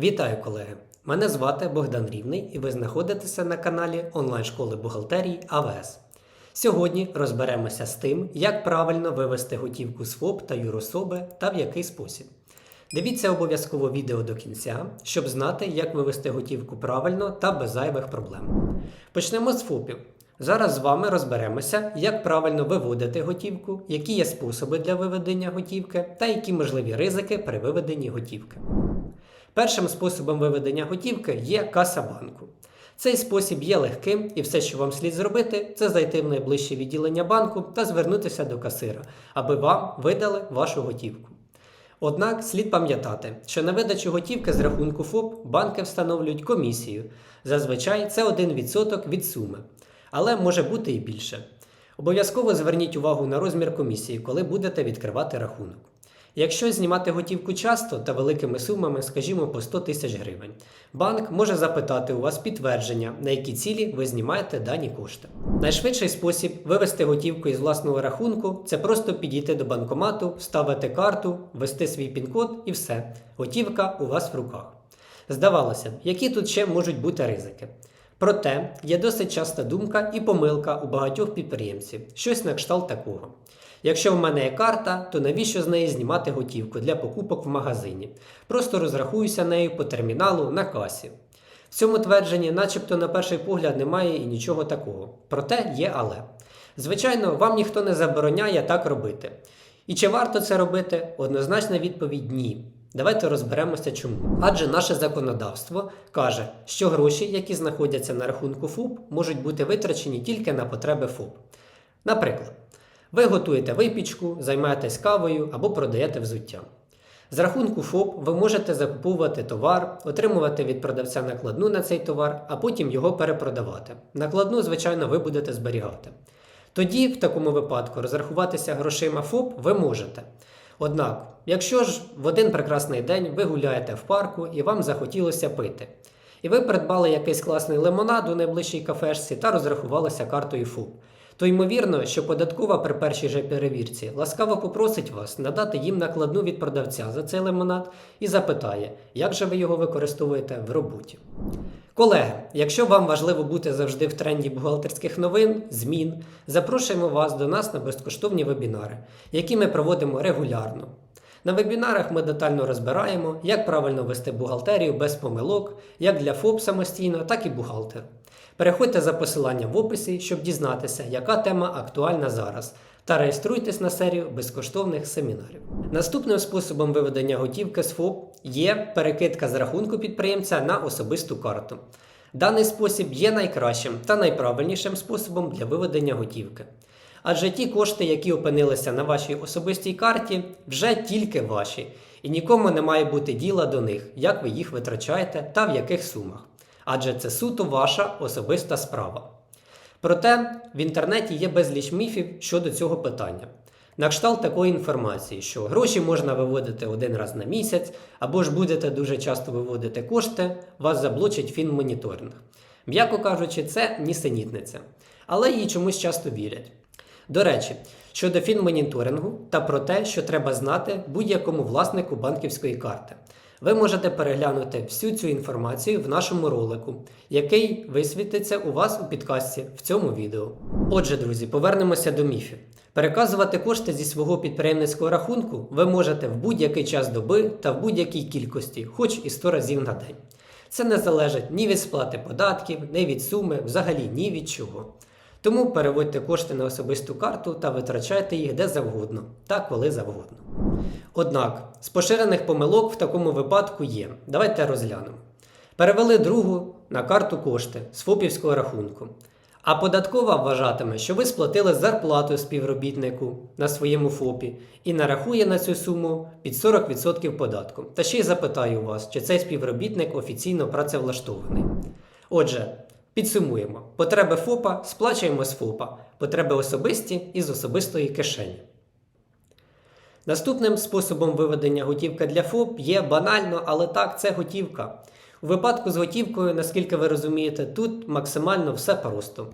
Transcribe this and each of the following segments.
Вітаю, колеги! Мене звати Богдан Рівний і ви знаходитеся на каналі онлайн-школи бухгалтерії АВС. Сьогодні розберемося з тим, як правильно вивести готівку з ФОП та юрособи та в який спосіб. Дивіться обов'язково відео до кінця, щоб знати, як вивести готівку правильно та без зайвих проблем. Почнемо з ФОПів. Зараз з вами розберемося, як правильно виводити готівку, які є способи для виведення готівки та які можливі ризики при виведенні готівки. Першим способом виведення готівки є каса банку. Цей спосіб є легким, і все, що вам слід зробити, це зайти в найближче відділення банку та звернутися до касира, аби вам видали вашу готівку. Однак слід пам'ятати, що на видачу готівки з рахунку ФОП банки встановлюють комісію. Зазвичай це 1% від суми, але може бути і більше. Обов'язково зверніть увагу на розмір комісії, коли будете відкривати рахунок. Якщо знімати готівку часто та великими сумами, скажімо, по 100 тисяч гривень, банк може запитати у вас підтвердження, на які цілі ви знімаєте дані кошти. Найшвидший спосіб вивести готівку із власного рахунку це просто підійти до банкомату, вставити карту, ввести свій пін-код і все. Готівка у вас в руках. Здавалося б, які тут ще можуть бути ризики. Проте є досить часта думка і помилка у багатьох підприємців, щось на кшталт такого. Якщо в мене є карта, то навіщо з неї знімати готівку для покупок в магазині? Просто розрахуюся нею по терміналу на касі. В цьому твердженні, начебто, на перший погляд, немає і нічого такого. Проте є але. Звичайно, вам ніхто не забороняє так робити. І чи варто це робити? Однозначна відповідь ні. Давайте розберемося чому. Адже наше законодавство каже, що гроші, які знаходяться на рахунку ФОП, можуть бути витрачені тільки на потреби ФОП. Наприклад, ви готуєте випічку, займаєтесь кавою або продаєте взуття. З рахунку ФОП ви можете закуповувати товар, отримувати від продавця накладну на цей товар, а потім його перепродавати. Накладну, звичайно, ви будете зберігати. Тоді, в такому випадку, розрахуватися грошима ФОП ви можете. Однак, якщо ж в один прекрасний день ви гуляєте в парку і вам захотілося пити, і ви придбали якийсь класний лимонад у найближчій кафешці та розрахувалися картою ФОП, то ймовірно, що податкова при першій же перевірці ласкаво попросить вас надати їм накладну від продавця за цей лимонад і запитає, як же ви його використовуєте в роботі. Колеги, якщо вам важливо бути завжди в тренді бухгалтерських новин, змін, запрошуємо вас до нас на безкоштовні вебінари, які ми проводимо регулярно. На вебінарах ми детально розбираємо, як правильно вести бухгалтерію без помилок, як для ФОП самостійно, так і бухгалтер. Переходьте за посиланням в описі, щоб дізнатися, яка тема актуальна зараз, та реєструйтесь на серію безкоштовних семінарів. Наступним способом виведення готівки з ФОП є перекидка з рахунку підприємця на особисту карту. Даний спосіб є найкращим та найправильнішим способом для виведення готівки. Адже ті кошти, які опинилися на вашій особистій карті, вже тільки ваші, і нікому не має бути діла до них, як ви їх витрачаєте та в яких сумах. Адже це суто ваша особиста справа. Проте в інтернеті є безліч міфів щодо цього питання. На кшталт такої інформації, що гроші можна виводити один раз на місяць, або ж будете дуже часто виводити кошти, вас заблочить фінмоніторинг. М'яко кажучи, це нісенітниця, але їй чомусь часто вірять. До речі, щодо фінмоніторингу та про те, що треба знати будь-якому власнику банківської карти. Ви можете переглянути всю цю інформацію в нашому ролику, який висвітиться у вас у підкасті в цьому відео. Отже, друзі, повернемося до міфів. Переказувати кошти зі свого підприємницького рахунку ви можете в будь-який час доби та в будь-якій кількості, хоч і 100 разів на день. Це не залежить ні від сплати податків, ні від суми, взагалі ні від чого. Тому переводьте кошти на особисту карту та витрачайте їх де завгодно та коли завгодно. Однак з поширених помилок в такому випадку є. Давайте розглянемо. Перевели другу на карту кошти з ФОПівського рахунку. А податкова вважатиме, що ви сплатили зарплату співробітнику на своєму ФОПі і нарахує на цю суму під 40% податку. Та ще й запитає у вас, чи цей співробітник офіційно працевлаштований. Отже, підсумуємо: потреби ФОПа сплачуємо з ФОПа, потреби особисті із особистої кишені. Наступним способом виведення готівки для ФОП є банально, але так, це готівка. У випадку з готівкою, наскільки ви розумієте, тут максимально все просто.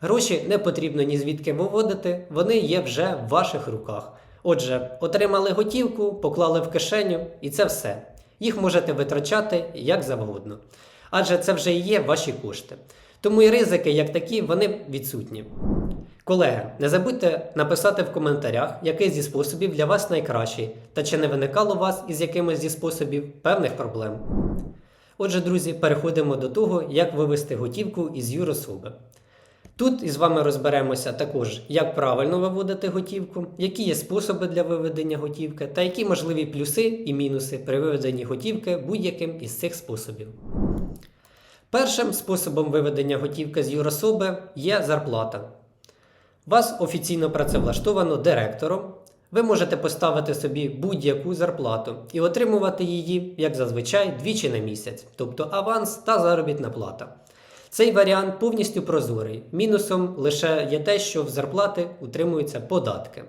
Гроші не потрібно ні звідки виводити, вони є вже в ваших руках. Отже, отримали готівку, поклали в кишеню, і це все. їх можете витрачати як завгодно. Адже це вже і є ваші кошти. Тому і ризики, як такі, вони відсутні. Колеги, не забудьте написати в коментарях, який зі способів для вас найкращий, та чи не виникало у вас із якимось зі способів певних проблем. Отже, друзі, переходимо до того, як вивести готівку із юрособи. Тут із вами розберемося також, як правильно виводити готівку, які є способи для виведення готівки та які можливі плюси і мінуси при виведенні готівки будь-яким із цих способів. Першим способом виведення готівки з юрособи є зарплата. Вас офіційно працевлаштовано директором. Ви можете поставити собі будь-яку зарплату і отримувати її, як зазвичай, двічі на місяць, тобто аванс та заробітна плата. Цей варіант повністю прозорий. Мінусом лише є те, що в зарплати утримуються податки.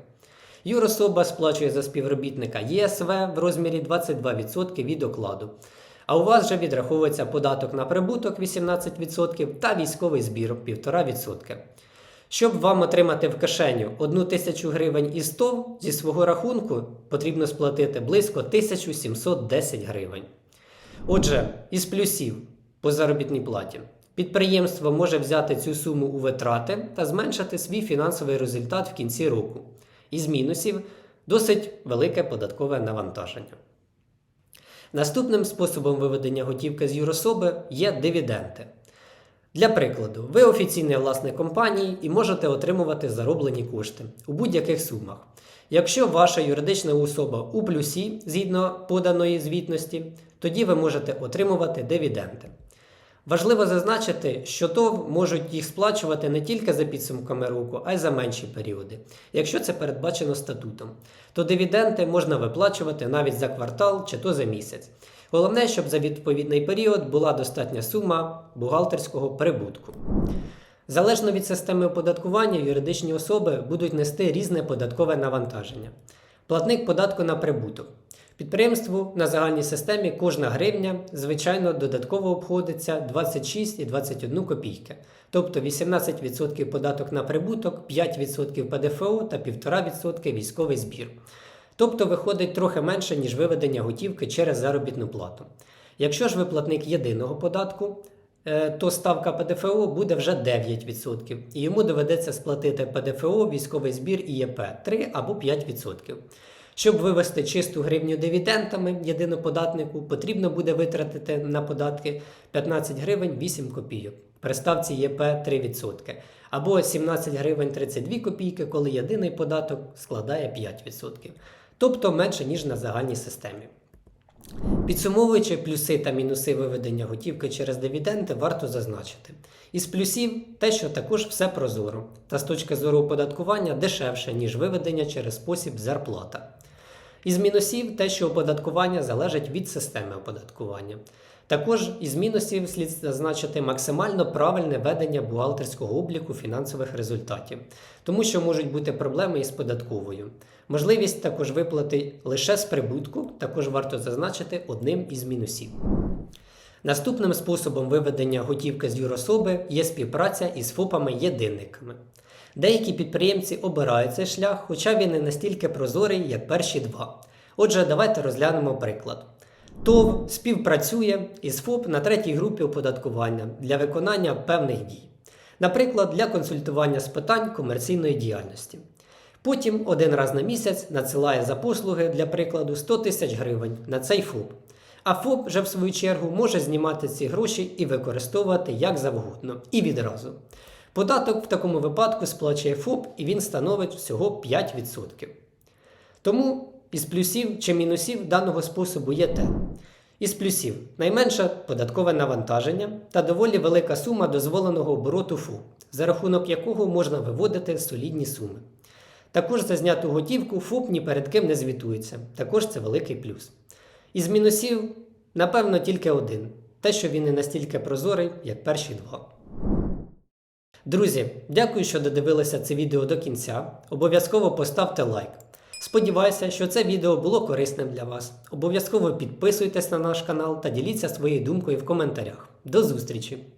Юрособа сплачує за співробітника ЄСВ в розмірі 22% від окладу. А у вас же відраховується податок на прибуток 18% та військовий збір 1,5%. Щоб вам отримати в кишеню 1 тисячу гривень із ТОВ зі свого рахунку потрібно сплатити близько 1710 гривень. Отже, із плюсів по заробітній платі підприємство може взяти цю суму у витрати та зменшити свій фінансовий результат в кінці року. Із мінусів досить велике податкове навантаження. Наступним способом виведення готівки з юрособи є дивіденти. Для прикладу, ви офіційний власник компанії і можете отримувати зароблені кошти у будь-яких сумах. Якщо ваша юридична особа у плюсі згідно поданої звітності, тоді ви можете отримувати дивіденди. Важливо зазначити, що ТОВ можуть їх сплачувати не тільки за підсумками року, а й за менші періоди, якщо це передбачено статутом. То дивіденди можна виплачувати навіть за квартал чи то за місяць. Головне, щоб за відповідний період була достатня сума бухгалтерського прибутку. Залежно від системи оподаткування, юридичні особи будуть нести різне податкове навантаження. Платник податку на прибуток. Підприємству на загальній системі кожна гривня, звичайно, додатково обходиться 26,21 копійки, тобто 18% податок на прибуток, 5% ПДФО та 1,5% військовий збір. Тобто виходить трохи менше, ніж виведення готівки через заробітну плату. Якщо ж ви платник єдиного податку, е, то ставка ПДФО буде вже 9%, і йому доведеться сплатити ПДФО, військовий збір і ЄП 3 або 5%. Щоб вивести чисту гривню дивідендами єдиноподатнику, потрібно буде витратити на податки 15 гривень 8 копійок. При ставці ЄП 3%. Або 17 гривень 32 копійки, коли єдиний податок складає 5%. Тобто менше, ніж на загальній системі. Підсумовуючи плюси та мінуси виведення готівки через дивіденди, варто зазначити. Із плюсів те, що також все прозоро, та з точки зору оподаткування дешевше, ніж виведення через спосіб зарплата. Із мінусів те, що оподаткування залежить від системи оподаткування. Також із мінусів слід зазначити максимально правильне ведення бухгалтерського обліку фінансових результатів, тому що можуть бути проблеми із податковою. Можливість також виплати лише з прибутку, також варто зазначити одним із мінусів. Наступним способом виведення готівки з юрособи є співпраця із ФОПами-єдинниками. Деякі підприємці обирають цей шлях, хоча він не настільки прозорий, як перші два. Отже, давайте розглянемо приклад. ТОВ співпрацює із ФОП на третій групі оподаткування для виконання певних дій, наприклад, для консультування з питань комерційної діяльності. Потім один раз на місяць надсилає за послуги для прикладу 100 тисяч гривень на цей ФОП. А ФОП вже в свою чергу може знімати ці гроші і використовувати як завгодно і відразу. Податок в такому випадку сплачує ФОП і він становить всього 5%. Тому із плюсів чи мінусів даного способу є те. Із плюсів найменше податкове навантаження та доволі велика сума дозволеного обороту ФОП, за рахунок якого можна виводити солідні суми. Також за зняту готівку ФОП ні перед ким не звітується. Також це великий плюс. Із мінусів, напевно, тільки один: те, що він не настільки прозорий, як перші два. Друзі, дякую, що додивилися це відео до кінця. Обов'язково поставте лайк. Сподіваюся, що це відео було корисним для вас. Обов'язково підписуйтесь на наш канал та діліться своєю думкою в коментарях. До зустрічі!